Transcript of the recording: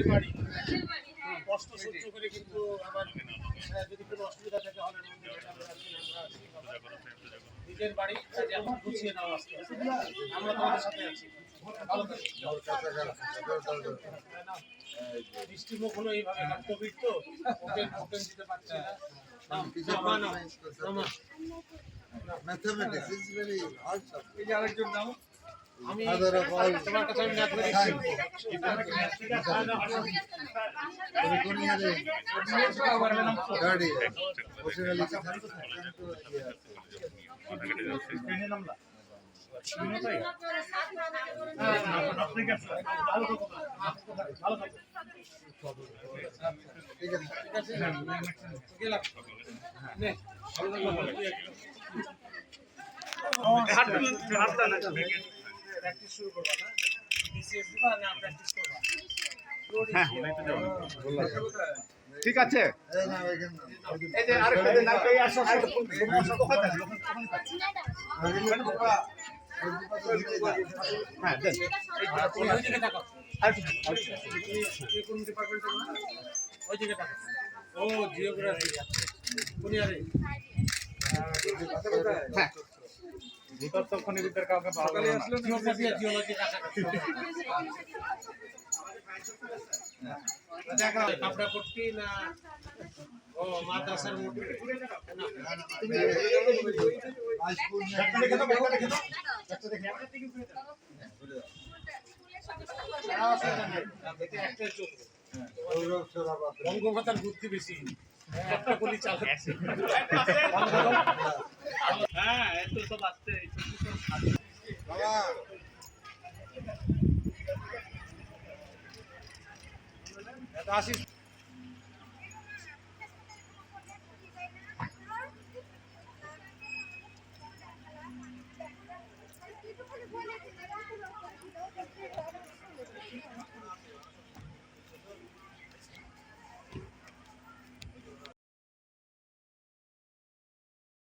হ্যাঁ, করে কিন্তু হ্যাঁ, যদি কোনো অসুবিধা থাকে আমরা বৃষ্টিমুখ হলো কোভিড তো পারছে না। ম্যাথামেটিক্স ইজ ভেরি হার্ড আরেকজন নাও। ঠিক আছে। গেলাম নে প্র্যাকটিস শুরু করবা না? বিসিএস দিবা না প্র্যাকটিস করবা? ঠিক আছে। হ্যাঁ ও জিওগ্রাফি হ্যাঁ ভিতর তো খনিবিদদের কাউকে পাওয়া গেল না জিওলজি দেখা কাপড়া পট্টি না ও মাদ্রাসার বঙ্গমাতার বুদ্ধি বেশি। একটা গুলি চালাচ্ছে É Assis